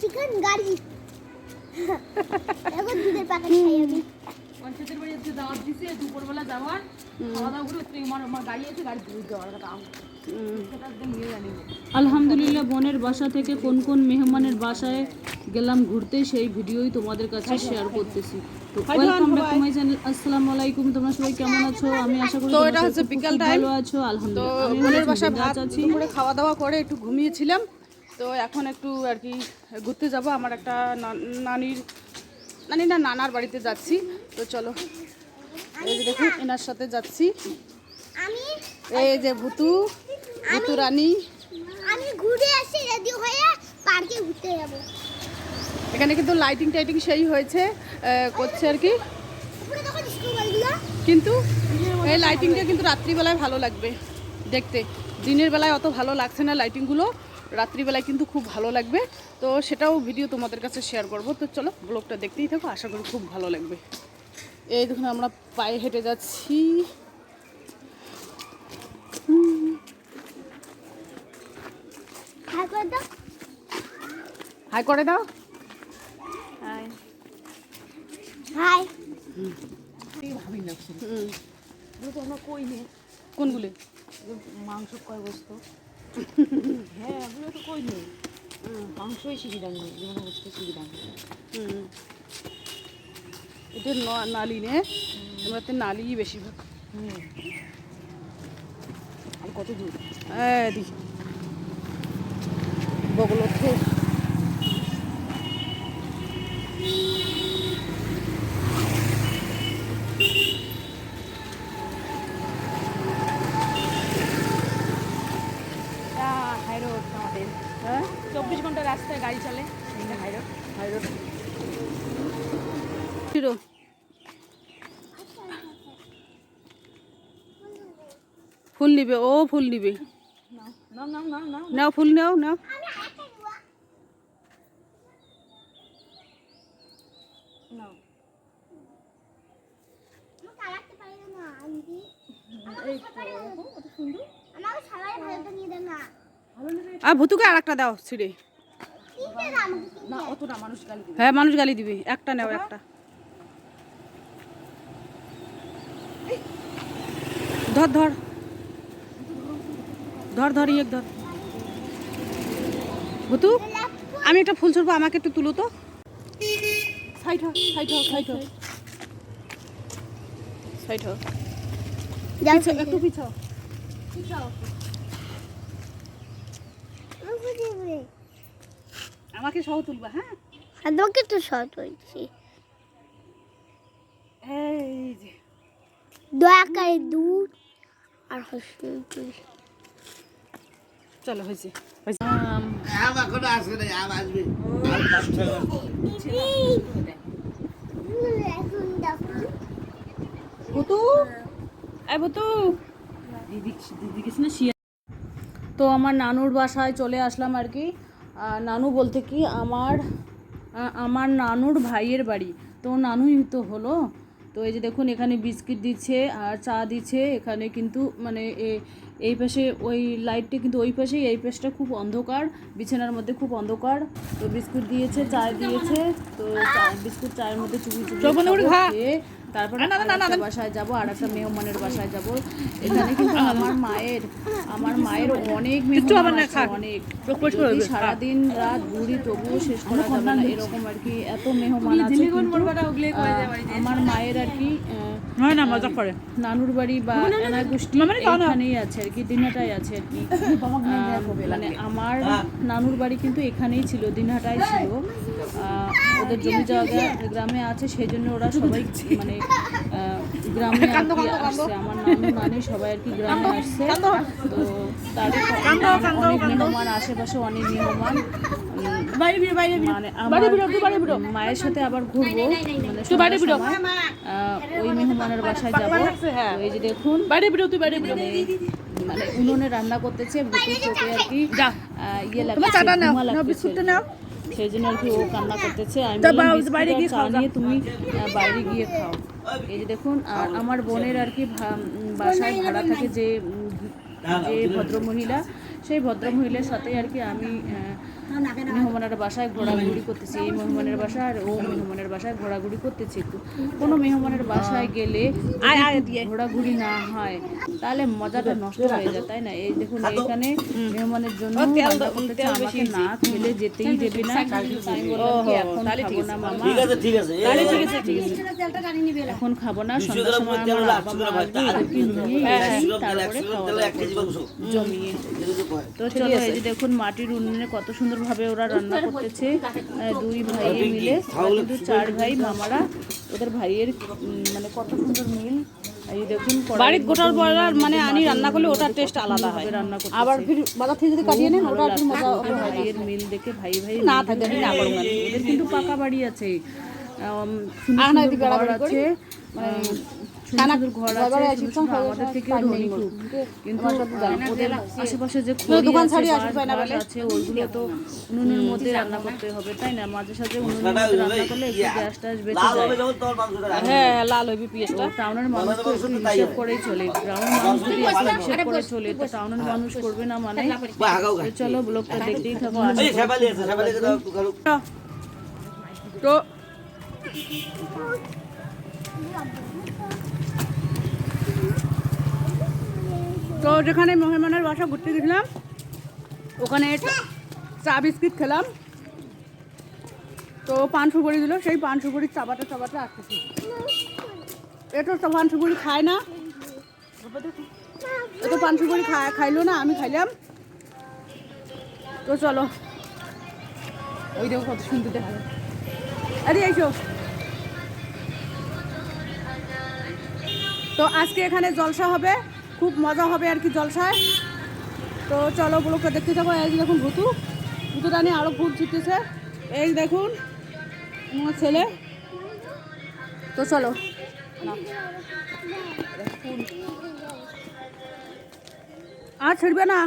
Chicken গাড়ি। এখন দুধের প্যাকেট খাই আমি। পঞ্চায়েতের বাড়ি হচ্ছে দাওয়াত দিছে দুপুরবেলা যাওয়ার। খাওয়া দাওয়া করে আমার আমার গাড়ি আছে গাড়ি জানি না। আলহামদুলিল্লাহ বোনের বাসা থেকে কোন কোন মেহমানের বাসায় গেলাম ঘুরতে সেই ভিডিওই তোমাদের কাছে শেয়ার করতেছি। তো welcome back to my channel আসসালামু আলাইকুম তোমরা সবাই কেমন আছো? আমি আশা করি তো এটা হচ্ছে বিকাল খুব ভালো আছো। আলহামদুলিল্লাহ। বোনের বাসায় ভাত আছি খাওয়া দাওয়া করে একটু ঘুমিয়েছিলাম। তো এখন একটু আর কি ঘুরতে যাব। আমার একটা নানির নানি না নানার বাড়িতে যাচ্ছি। তো চলো। এই দেখুন এনার সাথে যাচ্ছি। আমি এই যে ভুতু ভুতু রানী। আমি ঘুরে আসি রেডি হয়ে পার্কে ঘুরতে যাব। এখানে কিন্তু লাইটিং টাইটিং সেই হয়েছে করছে আর কি। কিন্তু এই লাইটিংটা কিন্তু রাত্রিবেলায় ভালো লাগবে দেখতে। দিনের বেলায় অত ভালো লাগছে না লাইটিংগুলো রাত্রিবেলায় কিন্তু খুব ভালো লাগবে। তো সেটাও ভিডিও তোমাদের কাছে শেয়ার করব। তো চলো ব্লগটা দেখতেই থাকো আশা করি খুব ভালো লাগবে। এই দেখুন আমরা পায়ে হেঁটে যাচ্ছি। হাই করে দাও হাই করে দাও। হাই এই ভাবি না শুনে। হুম। এগুলো তো আমরা কই নে? কোনগুলি? মাংস কয় বস্তু? হ্যাঁ এগুলো তো কই নেই? মাংসই শিখি দাম নেই জীবনে বস্তু শিখি দাম হুম। এটা নালি নে? আমরা তো নালিই বেশিরভাগ আর কত দূর? এই দি বগলতে হিরো ফুল নিবে ও ফুল নিবে। নাও ফুল নাও নাও। আর ভুতুকে আর একটা দাও ছিঁড়ে। হ্যাঁ মানুষ গালি দিবে। একটা নাও একটা। ধর ধর। ধর ধর ইয়ে ধর। ভুতু আমি একটা ফুল ছড়বো আমাকে একটু তুলো তো। সাইড হ সাইড হ সাইড হ। সাইড হ। যাও পিছাও, পিছাও আমি বুঝি বুঝি। আমাকে সহ তুলবা হ্যাঁ? আর তোমাকে তো শর্ট হয়েছি এই যে। দয়া করে দুধ আর চলো হয়েছে। তো আমার নানুর বাসায় চলে আসলাম আর কি। নানু বলতে কি আমার আমার নানুর ভাইয়ের বাড়ি। তো নানুই তো হলো। তো এই যে দেখুন এখানে বিস্কিট দিচ্ছে আর চা দিচ্ছে। এখানে কিন্তু মানে এ- এই পাশে ওই লাইটটা কিন্তু ওই পাশেই এই পাশটা খুব অন্ধকার বিছানার মধ্যে খুব অন্ধকার। তো বিস্কুট দিয়েছে চা দিয়েছে তো বিস্কুট চায়ের মধ্যে চুপি চুপি তারপরে বাসায় যাব আর একটা মেহমানের বাসায় যাব। এখানে কিন্তু আমার মায়ের আমার মায়ের অনেক মেহমান অনেক। সারাদিন রাত ঘুরি তবুও শেষ করা যাবে না। এরকম আর কি এত মেহমান আছে আমার মায়ের আর কি আহ, নানুর বাড়ি বা গোষ্ঠী এখানেই আছে আর কি দিনহাটাই আছে আর কি। মানে আমার নানুর বাড়ি কিন্তু এখানেই ছিল দিনহাটাই ছিল। ওদের জমি জায়গা গ্রামে আছে সেই জন্য ওরা সবাই মানে গ্রামে আর কি আসছে। আমার নানু নানি সবাই আর কি গ্রামে আসছে। তো তারপর অনেক মেহমান আশেপাশে অনেক মেহমান। মানে মায়ের সাথে আবার ঘুরবো। মানে ওই মেহমানের বাসায় যাব। এই যে দেখুন বাইরে বেরো তুই বাইরে বেরো মানে উনুনে রান্না করতেছে চোখে আর কি ইয়ে লাগছে সেই জন্য আর কি ও কান্না করতেছে। আমি বাইরে গিয়ে চা নিয়ে তুমি বাইরে গিয়ে খাও। এই যে দেখুন আর আমার বোনের আর কি বাসায় ভাড়া থাকে যে যে ভদ্রমহিলা সেই ভদ্রমহিলার সাথে আর কি আমি মেহমানের বাসায় ঘোরাঘুরি করতেছি এই মেহমানের বাসায় আর ও মেহমানের বাসায় ঘোরাঘুরি করতেছি। কোনো মেহমানের বাসায় গেলে ঘোরাঘুরি না হয় তাহলে মজাটা নষ্ট হয়ে যায় তাই না? এই দেখুন এখানে মেহমানের জন্য আমাকে না খেলে যেতেই দেবে না। এখন খাব না মামা। ঠিক আছে ঠিক আছে। তাহলে ঠিক আছে ঠিক আছে। এখন খাব না সন্ধ্যার সময় তারপরে। জমিয়ে তো চলো এই যে দেখুন মাটির উনুনে কত সুন্দরভাবে ওরা রান্না করতেছে দুই ভাই মিলে কিন্তু চার ভাই মামারা ওদের ভাইয়ের মানে কত সুন্দর মিল। এই দেখুন বাড়ির গোটার মধ্যে মানে আনি রান্না করলে ওটার টেস্ট আলাদা হয়। রান্না করতেছে। আবার ফির বাজার থেকে যদি কাটিয়ে নেন ওটা একটু মজা ভাইয়ের মিল দেখে ভাই ভাই না থাকে, না ওদের কিন্তু পাকা বাড়ি আছে। সুন্দর। আছে। আশেপাশে যে আছে, ওইগুলো তো উনুনের মধ্যে রান্না করতে হবে তাই না? মাঝে সাঝে উনুনের মধ্যে রান্না করলে একটু বেঁচে যায়। হ্যাঁ হ্যাঁ, লাল হইবি পিঁয়াজটা। টাউনের মানুষ তো হিসাব করেই চলে। গ্রামের মানুষ যদি হিসাব করে চলে তো টাউনের মানুষ করবে না মানে। তো চলো ব্লগটা দেখতেই থাকো। তো তো যেখানে মেহমানের বাসা ঘুরতে গেছিলাম, ওখানে চা বিস্কিট খেলাম। তো পান সুপুরি দিল, সেই পান সুপুরি চাবাতে চাবাতে আসতেছি। এটো পান সুপুরি খায় না। এ তো পান সুপুরি খাইলো না, আমি খাইলাম। তো চলো। ওই দেখো কত সুন্দর দেখা আরে এইসো তো আজকে এখানে জলসা হবে। খুব মজা হবে আর কি জলসায়। তো চলো ব্লকটা দেখতে যাব। এই যে দেখুন ভুতু। ভুতুটা নিয়ে আরও ভূত জিতেছে। এই দেখুন আমার ছেলে। তো চলো। আর ছেড়বে না।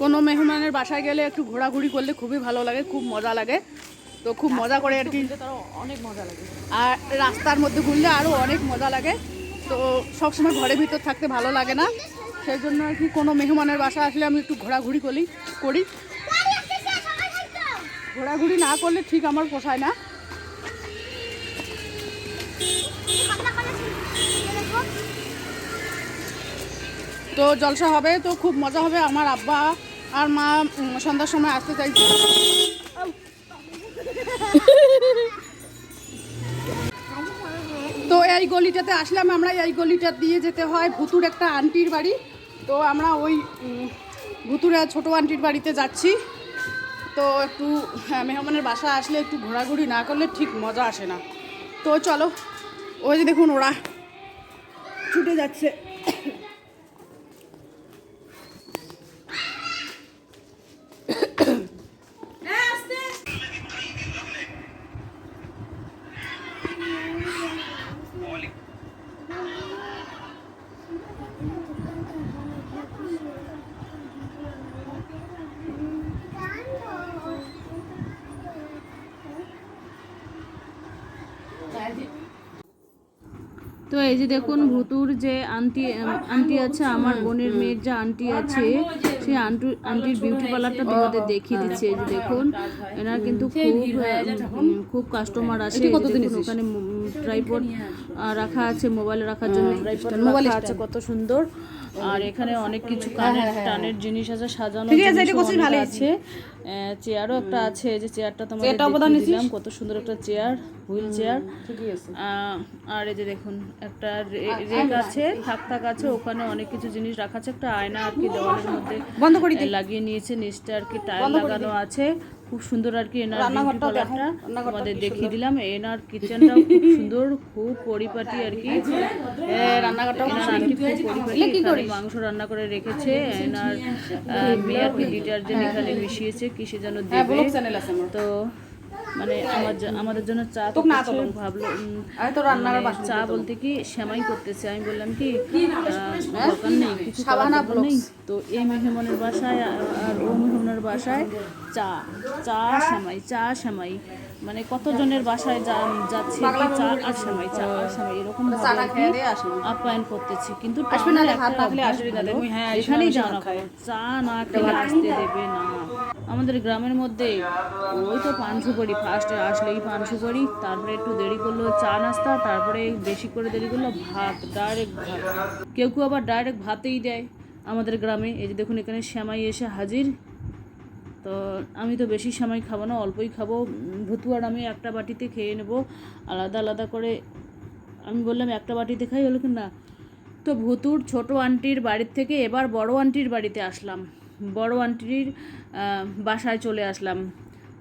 কোনো মেহমানের বাসায় গেলে একটু ঘোরাঘুরি করলে খুবই ভালো লাগে খুব মজা লাগে। তো খুব মজা করে আর কি। অনেক মজা লাগে আর রাস্তার মধ্যে ঘুরলে আরও অনেক মজা লাগে। তো সবসময় ঘরের ভিতর থাকতে ভালো লাগে না। সেই জন্য আর কি কোনো মেহমানের বাসা আসলে আমি একটু ঘোরাঘুরি করি করি। ঘোরাঘুরি না করলে ঠিক আমার পোষায় না। তো জলসা হবে, তো খুব মজা হবে। আমার আব্বা আর মা সন্ধ্যার সময় আসতে চাইছে। এই গলিটাতে আসলাম আমরা এই গলিটা দিয়ে যেতে হয় ভুতুর একটা আন্টির বাড়ি। তো আমরা ওই ভুতুরে ছোট আন্টির বাড়িতে যাচ্ছি। তো একটু হ্যাঁ, মেহমানের বাসা আসলে একটু ঘোরাঘুরি না করলে ঠিক মজা আসে না। তো চলো ওই যে দেখুন ওরা ছুটে যাচ্ছে। এই যে দেখুন ভুতুর যে আন্টি আন্টি আছে আমার বোনের মেয়ের যে আন্টি আছে সেই আন্টু আন্টির বিউটি পার্লারটা তোমাদের দেখিয়ে দিচ্ছে। এই যে দেখুন এনার কিন্তু খুব খুব কাস্টমার আসে। এই ওখানে ট্রাইপড রাখা আছে মোবাইল রাখার জন্য ট্রাইপড রাখা আছে। কত সুন্দর। আর এখানে অনেক কিছু কানের টানের জিনিস আছে সাজানো হ্যাঁ, ঠিক আছে, ভালোই আছে। চেয়ারও একটা আছে যে চেয়ারটা তোমার দিলাম কত সুন্দর একটা চেয়ার হুইল চেয়ার আর এই যে দেখুন একটা রেক আছে থাক থাক আছে ওখানে অনেক কিছু জিনিস রাখা আছে একটা আয়না আর কি দেওয়ালের মধ্যে বন্ধ করে লাগিয়ে নিয়েছে নিচটা আর কি টাইল লাগানো আছে। খুব সুন্দর আর কি এনার আমাদের তোমাদের দেখিয়ে দিলাম এনার কিচেনটা খুব সুন্দর খুব পরিপাটি আর কি। রান্নাঘরটা খুব পরিপাটি মাংস রান্না করে রেখেছে এনার মেয়ে আর কি ডিটারজেন্ট এখানে মিশিয়েছে কিসে যেন দেবে। আছে আমার। তো মানে আমার আমাদের জন্য চা করতেছে, ভাবলো তো রান্নার মানে চা বলতে কি সেমাই করতেছে। আমি বললাম কি দরকার নেই কিছু নেই। তো এই মেহমানের বাসায় আর ও মেহমানের বাসায় চা চা সেমাই চা সেমাই। মানে কতজনের বাসায় যা যাচ্ছে চা আর সেমাই চা আর সেমাই এরকম আপ্যায়ন করতেছি। কিন্তু আসবে না একটা না খেলে আসবে না তুমি হ্যাঁ, এখানেই বেশি যাও না খাও। চা না খেলে আসতে দেবে না। আমাদের গ্রামের মধ্যে ওই তো পান সুপারি ফার্স্টে আসলেই পান সুপারি তারপরে একটু দেরি করল চা নাস্তা তারপরে বেশি করে দেরি করল ভাত ডাইরেক্ট ভাত। কেউ কেউ আবার ডাইরেক্ট ভাতেই দেয় আমাদের গ্রামে। এই যে দেখুন এখানে শ্যামাই এসে হাজির। তো আমি তো বেশি সময় খাব না অল্পই খাব। উম, ভুতু আর আমি একটা বাটিতে খেয়ে নেব আলাদা আলাদা করে। আমি বললাম একটা বাটিতে খাই? হলো কি না। তো ভুতুর ছোট আন্টির বাড়ির থেকে এবার বড় আন্টির বাড়িতে আসলাম। বড় আন্টির বাসায় চলে আসলাম।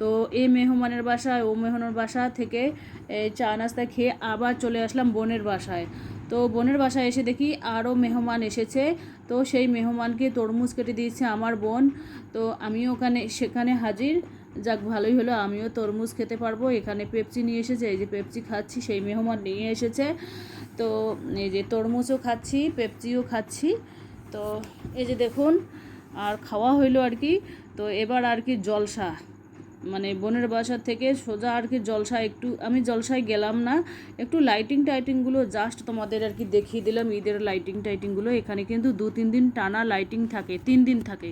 তো এই মেহমানের বাসায়, ও মেহমানের বাসা থেকে চা নাস্তা খেয়ে আবার চলে আসলাম বোনের বাসায়। তো বোনের বাসায় এসে দেখি আরও মেহমান এসেছে। তো সেই মেহমানকে তরমুজ কেটে দিয়েছে আমার বোন। তো আমিও ওখানে, সেখানে হাজির। যাক, ভালোই হলো, আমিও তরমুজ খেতে পারব। এখানে পেপসি নিয়ে এসেছে, এই যে পেপসি খাচ্ছি, সেই মেহমান নিয়ে এসেছে। তো এই যে তরমুজও খাচ্ছি, পেপসিও খাচ্ছি। তো এই যে দেখুন আর খাওয়া হইল আর কি। তো এবার আর কি জলসা মানে বোনের বাসা থেকে সোজা আর কি জলসা একটু, আমি জলসায় গেলাম না। একটু লাইটিং টাইটিংগুলো জাস্ট তোমাদের আর কি দেখিয়ে দিলাম, ঈদের লাইটিং টাইটিংগুলো এখানে কিন্তু দু তিন দিন টানা লাইটিং থাকে, তিন দিন থাকে।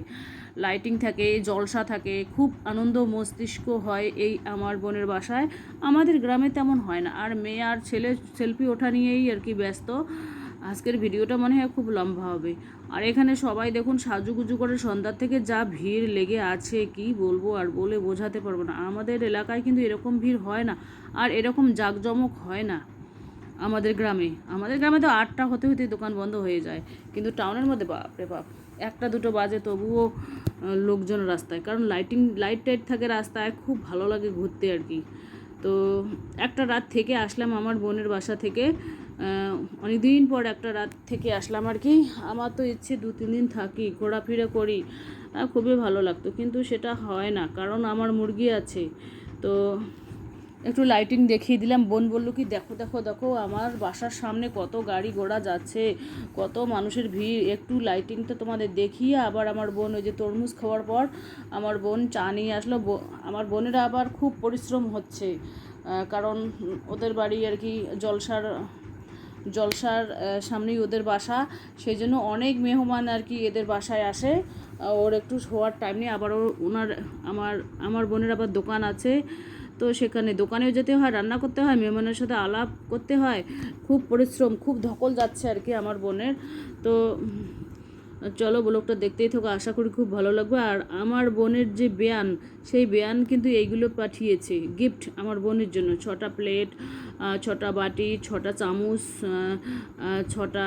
লাইটিং থাকে, জলসা থাকে, খুব আনন্দ মস্তিষ্ক হয় এই আমার বোনের বাসায়। আমাদের গ্রামে তেমন হয় না, আর মেয়ে আর ছেলে সেলফি ওঠা নিয়েই আর কি ব্যস্ত। আজকের ভিডিওটা মনে হয় খুব লম্বা হবে। আর এখানে সবাই দেখুন সাজুগুজু করে সন্ধ্যার থেকে যা ভিড় লেগে আছে, কি বলব আর বলে বোঝাতে পারব না। আমাদের এলাকায় কিন্তু এরকম ভিড় হয় না আর এরকম জাঁকজমক হয় না আমাদের গ্রামে। আমাদের গ্রামে তো আটটা হতে হতে দোকান বন্ধ হয়ে যায়। কিন্তু টাউনের মধ্যে বাপরে বাপ, একটা দুটো বাজে তবুও লোকজন রাস্তায়। কারণ লাইটিং, লাইট টাইট থাকে রাস্তায়, খুব ভালো লাগে ঘুরতে আর কি। তো একটা রাত থেকে আসলাম আমার বোনের বাসা থেকে। অনেক দিন পর একটা রাত থেকে আসলাম আর কি। আমার তো ইচ্ছে দু, তিন দিন থাকি, ঘোরাফেরা করি। খুবই ভালো লাগতো, কিন্তু সেটা হয় না, কারণ আমার মুরগি আছে। তো একটু লাইটিং দেখিয়ে দিলাম, বোন বলল কি, দেখো দেখো দেখো, আমার বাসার সামনে কত গাড়ি ঘোড়া যাচ্ছে, কত মানুষের ভিড়। একটু লাইটিংটা তোমাদের দেখিয়ে আবার আমার বোন, ওই যে তরমুজ খাওয়ার পর আমার বোন চা নিয়ে আসলো। আমার বোনেরা আবার খুব পরিশ্রম হচ্ছে কারণ ওদের বাড়ি আর কি জলসার জলসার সামনেই ওদের বাসা। সেই জন্য অনেক মেহমান আর কি এদের বাসায় আসে। ওর একটু শোয়ার টাইম নেই। আবার ওর, ওনার, আমার আমার বোনের আবার দোকান আছে। তো সেখানে দোকানেও যেতে হয়, রান্না করতে হয়, মেহমানের সাথে আলাপ করতে হয়। খুব পরিশ্রম, খুব ধকল যাচ্ছে আর কি আমার বোনের। তো চলো ব্লগটা দেখতেই থাকো, আশা করি খুব ভালো লাগবে। আর আমার বোনের যে বেয়ান, সেই বেয়ান কিন্তু এইগুলো পাঠিয়েছে গিফট আমার বোনের জন্য। ছটা প্লেট ছটা বাটি, ছটা চামচ ছটা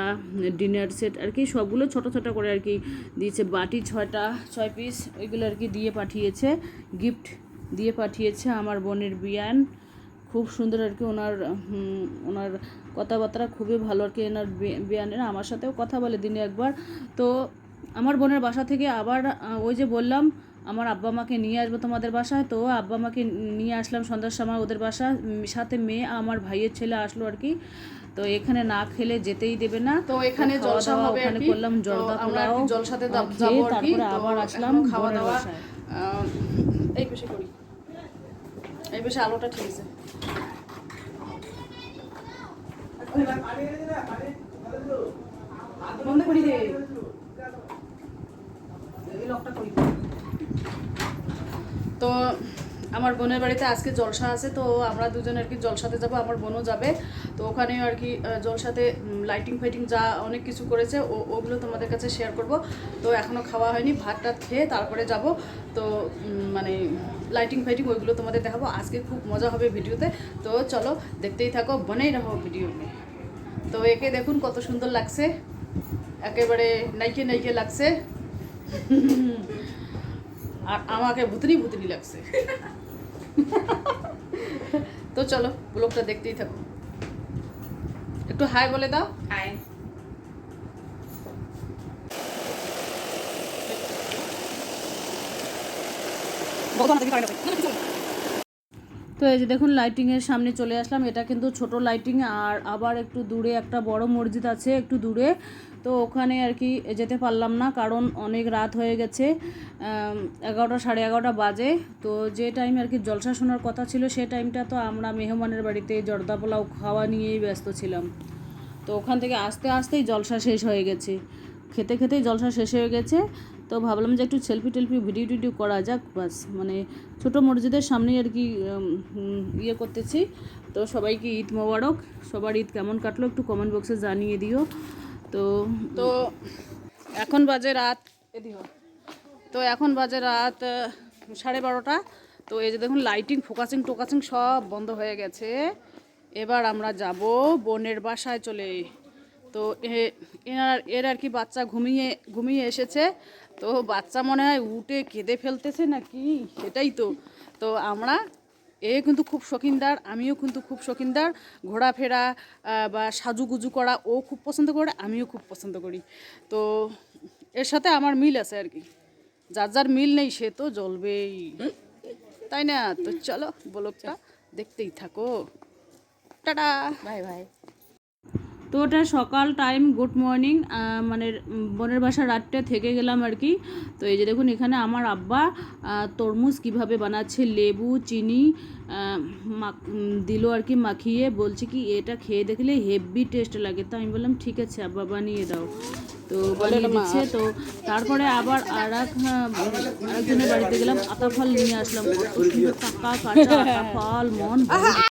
ডিনার সেট আর কি, সবগুলো ছোটো ছোটো করে আর কি দিয়েছে। বাটি ছয়টা, ছয় পিস ওইগুলো আর কি দিয়ে পাঠিয়েছে গিফট দিয়ে পাঠিয়েছে আমার বোনের বিয়ান। খুব সুন্দর আর কি ওনার ওনার কথাবার্তা খুবই ভালো আর কি এনার বেয়ানের। আমার সাথেও কথা বলে দিনে একবার। তো আমার বোনের বাসা থেকে আবার ওই যে বললাম আমার আব্বা মাকে নিয়ে আসব তোমাদের বাসায়। তো আব্বা মাকে নিয়ে আসলাম সন্ধ্যার সময় ওদের বাসা। সাথে মেয়ে আমার ভাইয়ের ছেলে আসলো আর কি। তো এখানে না খেলে যেতেই দেবে না। তো এখানে জলসা হবে ওখানে করলাম আমরা পোলাও জলসাতে যাব আর কি। তারপরে আবার আসলাম খাওয়া দাওয়া এই পেশে করি। এই পেশে আলোটা ঠিক আছে। তো আমার বোনের বাড়িতে আজকে জলসা আছে, তো আমরা দুজন আর কি জলসাতে যাব, আমার বোনও যাবে। তো ওখানে আর কি জলসাতে লাইটিং ফাইটিং যা অনেক কিছু করেছে, ও, ওগুলো তোমাদের কাছে শেয়ার করব। তো এখনও খাওয়া হয়নি ভাত টাত খেয়ে তারপরে যাব। তো মানে লাইটিং ফাইটিং ওইগুলো তোমাদের দেখাবো। আজকে খুব মজা হবে ভিডিওতে। তো চলো, দেখতেই থাকো, বনেই রাখো ভিডিও তো একে দেখুন কত সুন্দর লাগছে। একেবারে নাইকে নাইকে লাগছে। আর আমাকে ভুতনি ভুতনি লাগছে। তো চলো ব্লগটা দেখতেই থাকো। একটু হাই বলে দাও। হাই তো এই যে দেখুন লাইটিংয়ের সামনে চলে আসলাম। এটা কিন্তু ছোট লাইটিং আর আবার একটু দূরে একটা বড় মসজিদ আছে, একটু দূরে। তো ওখানে আর কি যেতে পারলাম না, কারণ অনেক রাত হয়ে গেছে এগারোটা সাড়ে এগারোটা বাজে। তো যে টাইমে আর কি জলসা শোনার কথা ছিল, সে টাইমটা তো আমরা মেহমানের বাড়িতে জর্দা পোলাও খাওয়া নিয়েই ব্যস্ত ছিলাম। তো ওখান থেকে আস্তে আস্তেই জলসা শেষ হয়ে গেছে। খেতে খেতেই জলসা শেষ হয়ে গেছে। তো ভাবলাম যে একটু সেলফি টেলফি ভিডিও টিডিও করা যাক, বাস। মানে ছোটো মসজিদের সামনেই আর কি ইয়ে করতেছি। তো সবাইকে ঈদ মোবারক। সবার ঈদ কেমন কাটলো একটু কমেন্ট বক্সে জানিয়ে দিও। তো তো এখন বাজে রাত। এদিকে হও। তো এখন বাজে রাত সাড়ে বারোটা। তো এই যে দেখুন লাইটিং ফোকাসিং টোকাসিং সব বন্ধ হয়ে গেছে। এবার আমরা যাব বোনের বাসায় চলে। তো এনার, এর আর কি বাচ্চা ঘুমিয়ে ঘুমিয়ে এসেছে। তো বাচ্চা মনে হয় উঠে কেঁদে ফেলতেছে না কি সেটাই তো। তো আমরা, এ কিন্তু খুব শৌখিনদার, আমিও কিন্তু খুব শৌখিনদার। ঘোরাফেরা বা সাজুগুজু করা ও খুব পছন্দ করে, আমিও খুব পছন্দ করি। তো এর সাথে আমার মিল আছে আর কি। যার যার মিল নেই সে তো জ্বলবেই। তাই না? তো চলো বলকটা দেখতেই থাকো। টাটা! ভাই ভাই তো ওটা সকাল টাইম গুড মর্নিং মানে বোনের বাসা রাতটা থেকে গেলাম আর কি। তো এই যে দেখুন এখানে আমার আব্বা তরমুজ কীভাবে বানাচ্ছে লেবু চিনি দিল আর কি মাখিয়ে। বলছে কি এটা খেয়ে দেখলে হেভি টেস্ট লাগে। তো আমি বললাম ঠিক আছে আব্বা বানিয়ে দাও। তো বানিয়ে দিচ্ছে। তো তারপরে আবার আর এক আরেকজনের বাড়িতে গেলাম আতা ফল নিয়ে আসলাম। কত সুন্দর কাঁচা আতা ফল মন